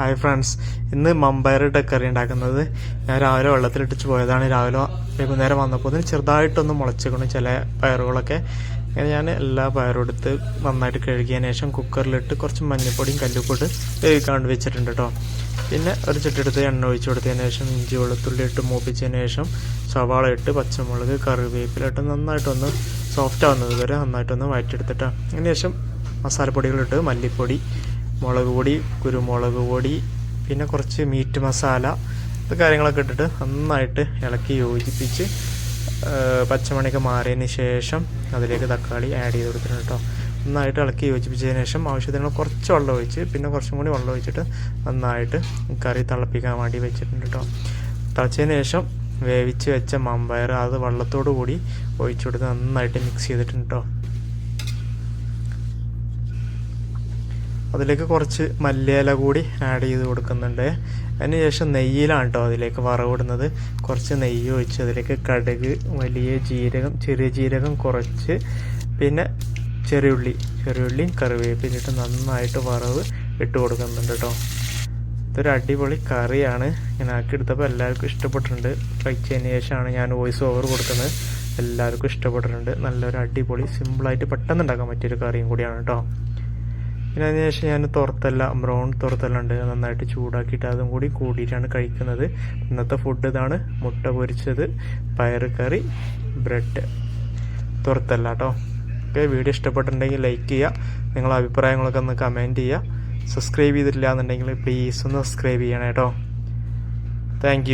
Hi friends ഇന്ന് മമ്പയറിട്ട കറി ഉണ്ടാക്കുന്നത് ഞാൻ രാവിലെ വെള്ളത്തിലിട്ടിച്ച് പോയതാണ്. രാവിലെ വൈകുന്നേരം വന്നപ്പോൾ ചെറുതായിട്ടൊന്ന് മുളച്ചിക്കണം ചില പയറുകളൊക്കെ. അങ്ങനെ ഞാൻ എല്ലാ പയറും എടുത്ത് നന്നായിട്ട് കഴുകിയതിന് ശേഷം കുക്കറിലിട്ട് കുറച്ച് മഞ്ഞൾപ്പൊടിയും കല്ലുപ്പൊട്ട് വേവിക്കാണ്ട് വെച്ചിട്ടുണ്ട് കേട്ടോ പിന്നെ ഒരു ചുട്ടെടുത്ത് എണ്ണ ഒഴിച്ചു കൊടുത്തതിന് ശേഷം ഇഞ്ചി വെളുത്തുള്ളി ഇട്ട് മൂപ്പിച്ചതിന് ശേഷം സവാള ഇട്ട് പച്ചമുളക് കറിവേപ്പില ഇട്ട് നന്നായിട്ടൊന്ന് സോഫ്റ്റ് ആവുന്നത് വരെ നന്നായിട്ടൊന്ന് വഴറ്റിയെടുത്തിട്ട് അതിന് ശേഷം മസാലപ്പൊടികളിട്ട് മല്ലിപ്പൊടി മുളക് പൊടി കുരുമുളക് പൊടി പിന്നെ കുറച്ച് മീറ്റ് മസാല ഇത് കാര്യങ്ങളൊക്കെ ഇട്ടിട്ട് നന്നായിട്ട് ഇളക്കി യോജിപ്പിച്ച് പച്ചമണിയൊക്കെ മാറിയതിന് ശേഷം അതിലേക്ക് തക്കാളി ആഡ് ചെയ്ത് കൊടുക്കണം കേട്ടോ. നന്നായിട്ട് ഇളക്കി യോജിപ്പിച്ചതിന് ശേഷം ആവശ്യത്തിന് കുറച്ച് വെള്ളം ഒഴിച്ച് പിന്നെ കുറച്ചും കൂടി വെള്ളം ഒഴിച്ചിട്ട് നന്നായിട്ട് കറി തിളപ്പിക്കാൻ വേണ്ടി വെച്ചിട്ടുണ്ട് കേട്ടോ. തിളച്ചതിന് ശേഷം വേവിച്ച് വെച്ച മമ്പയർ അത് വെള്ളത്തോടു കൂടി ഒഴിച്ചു കൊടുത്ത് നന്നായിട്ട് മിക്സ് ചെയ്തിട്ടുണ്ട് കേട്ടോ. അതിലേക്ക് കുറച്ച് മല്ലിയില കൂടി ആഡ് ചെയ്ത് കൊടുക്കുന്നുണ്ട്. അതിന് ശേഷം നെയ്യിലാണ് കേട്ടോ അതിലേക്ക് വറവിടുന്നത്. കുറച്ച് നെയ്യ് ഒഴിച്ച് അതിലേക്ക് കടുക് വലിയ ജീരകം ചെറിയ ജീരകം കുറച്ച് പിന്നെ ചെറിയുള്ളി ചെറിയുള്ളിയും കറിവേപ്പിലിട്ട് നന്നായിട്ട് വറവ് ഇട്ട് കൊടുക്കുന്നുണ്ട് കേട്ടോ ഇതൊരു അടിപൊളി കറിയാണ്. ഞാൻ ആക്കി എടുത്തപ്പോൾ എല്ലാവർക്കും ഇഷ്ടപ്പെട്ടിട്ടുണ്ട്. കഴിച്ചതിന് ശേഷമാണ് ഞാൻ വോയിസ് ഓവർ കൊടുക്കുന്നത്. എല്ലാവർക്കും ഇഷ്ടപ്പെട്ടിട്ടുണ്ട്. നല്ലൊരു അടിപൊളി സിമ്പിളായിട്ട് പെട്ടെന്ന് ഉണ്ടാക്കാൻ പറ്റിയൊരു കറിയും കൂടിയാണ് കേട്ടോ പിന്നെ അതിന് ശേഷം ഞാൻ തുറത്തല്ല ബ്രൗൺ തുറത്തല്ല ഉണ്ട് നന്നായിട്ട് ചൂടാക്കിയിട്ട് അതും കൂടി കൂടിയിട്ടാണ് കഴിക്കുന്നത്. ഇന്നത്തെ ഫുഡ് ഇതാണ് മുട്ട പൊരിച്ചത് പയർ കറി ബ്രെഡ് തുറത്തല്ല കേട്ടോ. ഓക്കെ വീഡിയോ ഇഷ്ടപ്പെട്ടിട്ടുണ്ടെങ്കിൽ ലൈക്ക് ചെയ്യുക. നിങ്ങളുടെ അഭിപ്രായങ്ങളൊക്കെ ഒന്ന് കമന്റ് ചെയ്യുക. സബ്സ്ക്രൈബ് ചെയ്തിട്ടില്ല എന്നുണ്ടെങ്കിൽ പ്ലീസ് ഒന്ന് സബ്സ്ക്രൈബ് ചെയ്യണം കേട്ടോ. താങ്ക്